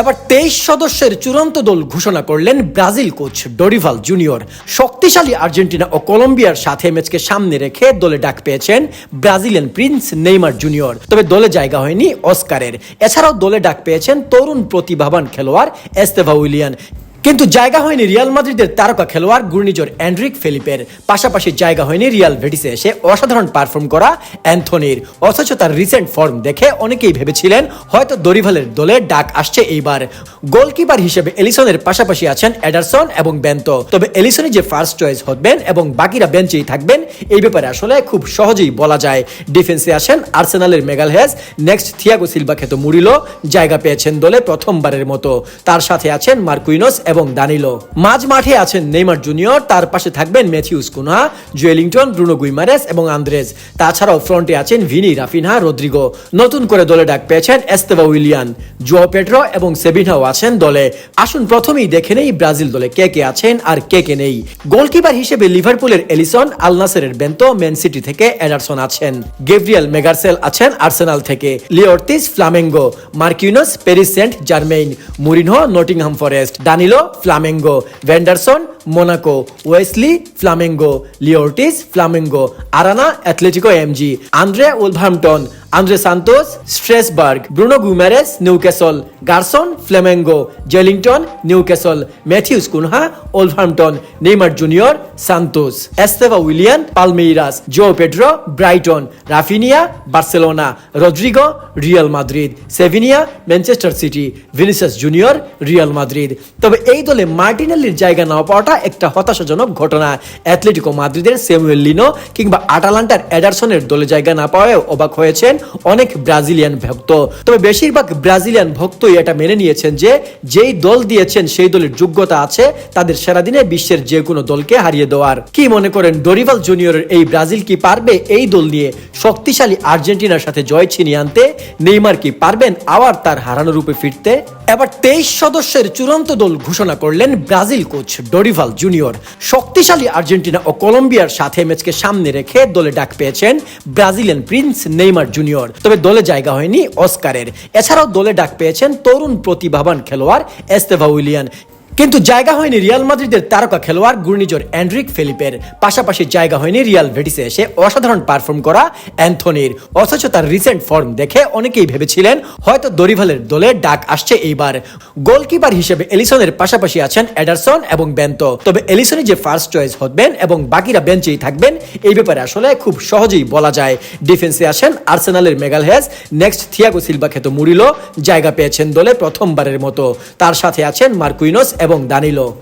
এবার তেইশ সদস্যের চূড়ান্ত দল ঘোষণা করলেন ব্রাজিল কোচ ডরিভাল জুনিয়র। শক্তিশালী আর্জেন্টিনা ও কলম্বিয়ার সাথে ম্যাচকে সামনে রেখে দলে ডাক পেয়েছেন ব্রাজিলিয়ান প্রিন্স নেইমার জুনিয়র। তবে দলে জায়গা হয়নি অস্কারের। এছাড়াও দলে ডাক পেয়েছেন তরুণ প্রতিভাবান খেলোয়াড় এস্তেভা উইলিয়ান। কিন্তু জায়গা হয়নি রিয়াল মাদ্রিদের তারকা খেলোয়াড় ঘূর্ণিঝড় অ্যান্ড্রিক ফেলিপের। পাশাপাশি জায়গা হয়নি রিয়াল ভেটিসে এসে অসাধারণ পারফর্ম করা অ্যান্থনির। অথচ তার রিসেন্ট ফর্ম দেখে অনেকেই ভেবেছিলেন হয়তো দরিভালের দলে ডাক আসছে এইবার। গোলকিপার হিসেবে এলিসনের পাশাপাশি আছেন এডারসন এবং বেন্তো। তবে এলিসনই যে ফার্স্ট চয়েস হবেন এবং বাকিরা বেঞ্চেই থাকবেন, এই ব্যাপারে আসলে খুব সহজেই বলা যায়। ডিফেন্সে আছেন আর্সেনালের Magalhaes next Thiago Silva খেত মুরিলো, জায়গা পেয়েছেন দলে প্রথমবারের মতো। তার সাথে আছেন মার্কুইনোস এবং দানিলো। মাঝ মাঠে আছেন নেইমার জুনিয়র, তার পাশে থাকবেন Matheus Cunha, Joelinton, Bruno Guimaraes এবং আন্দ্রেজ। তাছাড়াও ফ্রন্টে আছেন ভিনি রাফিনহা, রদ্রিগো। নতুন করে দলে ডাক পেয়েছেন এস্তেবা উইলিয়ান জুয়া পেড্রো এবং সেবিনহাও আছেন দলে। আসুন প্রথমেই দেখে নেই ব্রাজিল দলে কে কে আছেন আর কে কে নেই। গোলকিপার হিসেবে লিভারপুলের এলিসন আল নাসেরের বেন্তো, ম্যান সিটি থেকে এডারসন আছেন। গেব্রিয়াল মেগারসেল আছেন আর্সেনাল থেকে। Leo Ortiz Flamengo, Marquinhos, Paris Saint Germain, Murillo, Nottingham Forest Danilo Flamengo Vanderson Monaco, Wesley, Flamengo Leo Ortiz Flamengo, Arana, Atletico, MG Andre Wolverhampton Andrey Santos Strasbourg Bruno Guimaraes Newcastle Gerson Flamengo Joelinton Newcastle Matheus Cunha Wolverhampton Neymar Junior Santos Estevao Willian Palmeiras Joao Pedro Brighton Raphinha Barcelona Rodrygo Real Madrid Savinho Manchester City Vinicius Junior Real Madrid তবে এই দলে মার্টিনেল্লির জায়গা না পাওয়াটা একটা হতাশাজনক ঘটনা। Atletico মাদ্রিদের সেমুয়েল লিনো কিংবা আটালান্টার এডারসনের দলে জায়গা না পাওয়ায় অবাক হয়েছেন অনেক ব্রাজিলিয়ান ভক্ত। তবে বেশিরভাগ ব্রাজিলিয়ান ভক্তই এটা মেনে নিয়েছেন যে, যেই দল দিয়েছেন, সেই দলের যোগ্যতা আছে, তাদের সেরা দিনে বিশ্বের যে কোনো দলকে হারিয়ে দেওয়ার। কি মনে করেন ডরিভাল জুনিয়রের এই ব্রাজিল কি পারবে? এই দল নিয়ে শক্তিশালী আর্জেন্টিনার সাথে জয় ছিনিয়ে আনতে নেইমার কি পারবেন? আবার তার হারানো রূপে ফিরতে এবার তেইশ সদস্যের চূড়ান্ত দল ঘোষণা করলেন ব্রাজিল কোচ ডরিভাল জুনিয়র। শক্তিশালী আর্জেন্টিনা ও কলম্বিয়ার সাথে ম্যাচকে সামনে রেখে দলে ডাক পেয়েছেন ব্রাজিলিয়ান প্রিন্স নেইমার জুনিয়র। তবে দলে জায়গা হয়নি অস্কারের। এছাড়াও দলে ডাক পেয়েছেন তরুণ প্রতিভাবান খেলোয়াড় এস্তেভা উইলিয়ান। কিন্তু জায়গা হয়নি রিয়াল মাদ্রিদের তারকা খেলোয়াড় ঘূর্ণিঝড় অ্যান্ড্রিক ফিলিপের। পাশাপাশি জায়গা হয়নি রিয়াল ভেটিসে এসে অসাধারণ পারফর্ম করা অ্যান্থনির। অথচ তার রিসেন্ট ফর্ম দেখে অনেকেই ভেবেছিলেন হয়তো দরিভালের দলে ডাক আসছে এইবার। গোলকিপার হিসেবে এলিসনের পাশাপাশি আছেন এডারসন এবং বেন্তো। তবে এলিসনই যে ফার্স্ট চয়েস হবেন এবং বাকিরা বেঞ্চেই থাকবেন, এই ব্যাপারে আসলে খুব সহজেই বলা যায়। ডিফেন্সে আছেন আর্সেনালের Magalhaes next Thiago Silva খেত মুরিলো, জায়গা পেয়েছেন দলে প্রথমবারের মতো। তার সাথে আছেন মার্কুইনোস এবং দানিলো